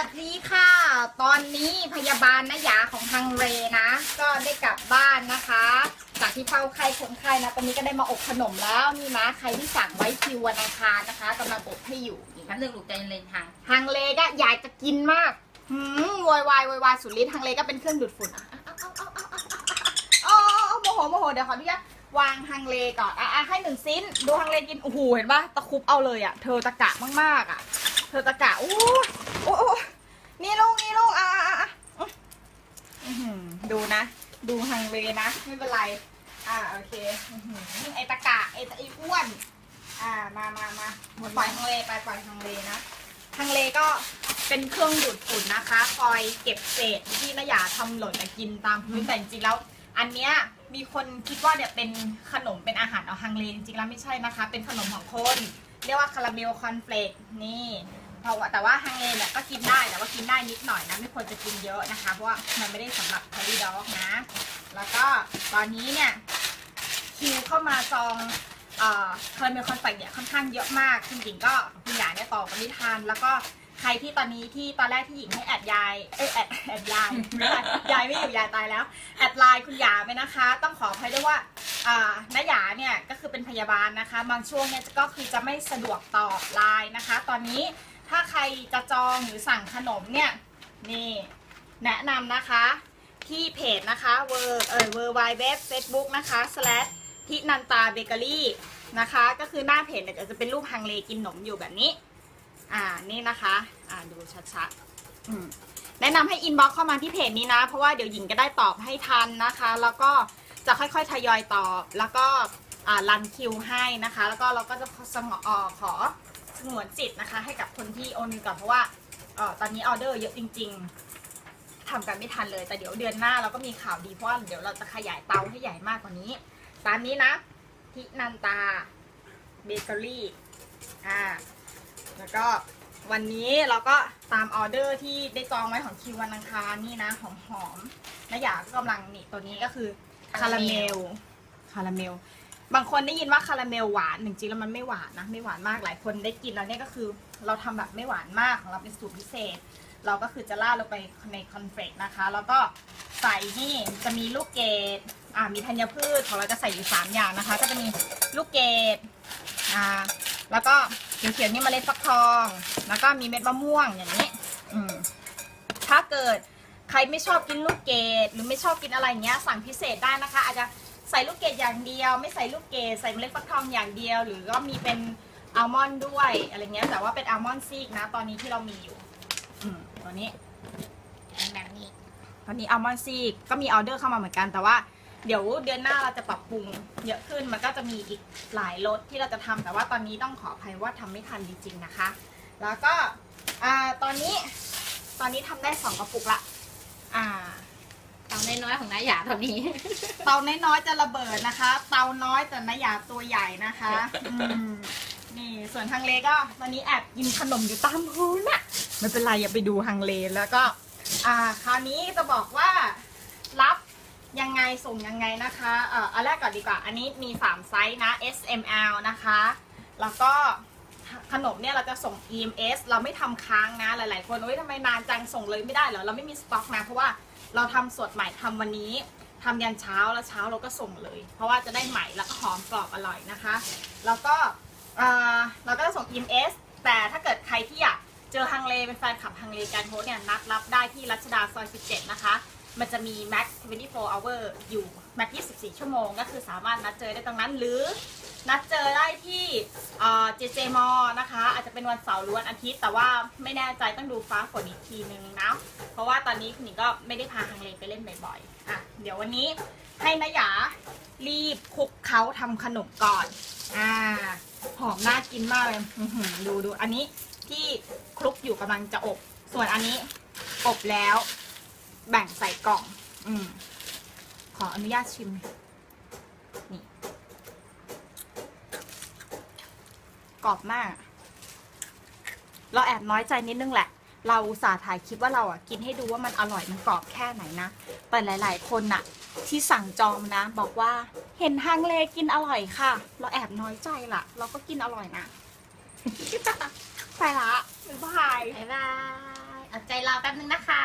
วัสดีค่ะ ตอนนี้พยาบาลนยาของฮังเรนะ ก็ได้กลับบ้านนะคะ จากที่เฝ้าไข้คนไข้นะ ตอนนี้ก็ได้มาอบขนมแล้วนี่นะใครที่สั่งไว้คิววันอังคารนะคะกำลังอบให้อยู่นี่แป๊บนึงลูกใจเย็นๆทางฮังเลก็อยากจะกินมากหืมวอยวายวอยวายสุดฤทธิ์ฮังเลก็เป็นเครื่องดูดฝุ่นอะเอาเอาเอาเอาเอาเอาโมโหโมโหเดี๋ยวขออนุญาตวางฮังเลก่อนอะอะให้หนึ่งชิ้น ดูฮังเลกินโอ้โหเห็นปะตะคุบเอาเลยอะ เธอตะกะมากๆอะ เธอตะกะอ้ยโอ้ยโอ้ยนี่ลูกนี่ลูกอะอะอะอื้ออื้อหือดูนะ ดูฮังเลนะ ไม่เป็นไร อ่า โอเคอื้อหือไอตะกะไอไออ้วน อ่า มามามาปล่อยฮังเลไปปล่อยฮังเลนะฮังเลก็เป็นเครื่องดูดฝุ่นนะคะ คอยเก็บเศษที่นายาทำหล่นมากินตามพื้นแต่จริงๆแล้ว อันเนี้ยมีคนคิดว่าเนี่ยเป็นขนมเป็นอาหารเอาฮังเลจริงๆแล้วไม่ใช่นะคะ เป็นขนมของคน เรียกว่าคาราเมลคอนเฟลกนี่ เพราะว่าแต่ว่าฮังเลเนี่ยก็กินได้แต่ว่ากินได้นิดหน่อยนะไม่ควรจะกินเยอะนะคะ เพราะว่ามันไม่ได้สำหรับคารีด็อกนะ แล้วก็ตอนนี้เนี่ยคิวเข้ามาจองเอ่อคาราเมลคอนเฟลกเนี่ยค่อนข้างเยอะมากคุณหญิงก็คุณหยาเนี่ยต่อกันไม่ทันแล้วก็ใครที่ตอนนี้ที่ตอนแรกที่หญิงให้แอดยายเอ้ยแอดแอดยายไม่ใช่ยายไม่อยู่ยายตายแล้วแอดไลน์คุณหยาไปนะคะ ต้องขออภัยด้วยว่าอ่าน้าหยาเนี่ยก็คือเป็นพยาบาลนะคะ บางช่วงเนี่ยก็คือจะไม่สะดวกตอบไลน์นะคะ ตอนนี้ ถ้าใครจะจองหรือสั่งขนมเนี่ยนี่แนะนำนะคะที่เพจนะคะเวอร์เออเวอร์ไวเว็บเฟซบุ๊กนะคะ slash ทินันตาเบเกอรี่นะคะ ก็คือหน้าเพจเนี่ยจะเป็นรูปฮังเลกินขนมอยู่แบบนี้ อ่านี่นะคะ อ่าดูชัดๆแนะนำให้อินบ็อกเข้ามาที่เพจนี้นะ เพราะว่าเดี๋ยวหญิงก็ได้ตอบให้ทันนะคะ แล้วก็จะค่อยๆทยอยตอบ แล้วก็อ่ารันคิวให้นะคะ แล้วก็เราก็จะสงออขอ สงวนสิทธิ์นะคะ ให้กับคนที่โอนเงินก่อนเพราะว่าเออตอนนี้ออเดอร์เยอะจริง ๆทำกันไม่ทันเลย แต่เดี๋ยวเดือนหน้าเราก็มีข่าวดีเพราะว่าเดี๋ยวเราจะขยายเตาให้ใหญ่มากกว่านี้ตามนี้นะทินันตาเบเกอรี่อ่าแล้วก็วันนี้เราก็ตามออเดอร์ที่ได้จองไว้ของคิววันอังคารนี่นะหอมหอมๆนะอยากกำลังนี่ตัวนี้ก็คือคาราเมลคาราเมล บางคนได้ยินว่าคาราเมลหวานจริงๆแล้วมันไม่หวานนะไม่หวานมากหลายคนได้กินแล้วเนี่ยก็คือ เราทำแบบไม่หวานมากของเราเป็นสูตรพิเศษ เราก็คือจะราดลงไปในคอนเฟกนะคะ แล้วก็ใส่นี่จะมีลูกเกดอ่ามีธัญพืชของเราจะใส่อยู่สามอย่างนะคะ ก็จะมีลูกเกดอ่าแล้วก็เขียวๆนี่เมล็ดฟักทอง แล้วก็มีเม็ดมะม่วงอย่างนี้อืมถ้าเกิดใครไม่ชอบกินลูกเกดหรือไม่ชอบกินอะไรเงี้ยสั่งพิเศษได้นะคะ อาจจะ ใส่ลูกเกดอย่างเดียว ไม่ใส่ลูกเกดใส่เมล็ดฟักทองอย่างเดียว หรือก็มีเป็นอัลมอนด์ด้วยอะไรเงี้ยแต่ว่าเป็นอัลมอนด์ซีกนะ ตอนนี้ที่เรามีอยู่ อืมตัวนี้แบบนี้ตอนนี้อัลมอนด์ซีกก็มีออเดอร์เข้ามาเหมือนกันแต่ว่าเดี๋ยวเดือนหน้าเราจะปรับปรุงเยอะขึ้นมันก็จะมีอีกหลายรสที่เราจะทำแต่ว่าตอนนี้ต้องขออภัยว่าทำไม่ทันจริงๆนะคะ แล้วก็อ่าตอนนี้ตอนนี้ทำได้สองกระปุกละอ่าเตา น้อยๆของน้าหยาตอนนี้ เตาน้อยๆจะระเบิดนะคะ เตาน้อยแต่นายาตัวใหญ่นะคะอืมนี่ส่วนฮังเลก็ตอนนี้แอบกินขนมอยู่ตามพื้นอะไม่เป็นไรอย่าไปดูฮังเลแล้วก็ อ่า คราวนี้จะบอกว่ารับยังไงส่งยังไงนะคะเอ่ออันแรกก่อนดีกว่า อันนี้มี 3 ไซส์นะ S M L นะคะ แล้วก็ ขนมเนี่ยเราจะส่ง EMS เราไม่ทำค้างนะ หลาย ๆ คนเอ้ยทำไมนานจังส่งเลยไม่ได้เหรอ เราไม่มีสต็อกนะ เพราะว่าเราทำสดใหม่ทำวันนี้ทำยันเช้าแล้วเช้าเราก็ส่งเลย เพราะว่าจะได้ใหม่แล้วก็หอมกรอบอร่อยนะคะ แล้วก็เอ่อเราก็จะส่ง EMS แต่ถ้าเกิดใครที่อยากเจอฮังเลเป็นแฟนคลับฮังเลการโพสเนี่ยนัดรับได้ที่รัชดาซอย 17 นะคะ มันจะมี Max 24 hour อยู่ Max 24 ชั่วโมง ก็คือสามารถนัดเจอได้ตรงนั้นหรือ นัดเจอได้ที่เอ่อ JJ m a l l นะคะ อาจจะเป็นวันเสาร์หรือวันอาทิตย์ แต่ว่าไม่แน่ใจต้องดูฟ้าฝนอีกทีนึงนะ เพราะว่าตอนนี้คุณหญิงก็ไม่ได้พาฮังเลไปเล่นบ่อยๆอะเดี๋ยววันนี้ให้นายารีบคลุกเขาทำขนมก่อนอ่าหอมน่ากินมากเลยดูดูอันนี้ที่คลุกอยู่กำลังจะอบ ส่วนอันนี้อบแล้ว แบ่งใส่กล่อง อืมขออนุญาตชิมนี่ กรอบมาก เราแอบน้อยใจนิดนึงแหละ เราอุตสาห์ถ่ายคลิปว่าเราอะกินให้ดูว่ามันอร่อยมันกรอบแค่ไหนนะ แต่หลาย ๆ คนน่ะ ที่สั่งจองนะ บอกว่าเห็นฮังเลกินอร่อยค่ะ เราแอบน้อยใจล่ะ เราก็กินอร่อยนะไปละบ๊ายบาย บ๊ายบายเอาใจรอแป๊บนึงนะคะ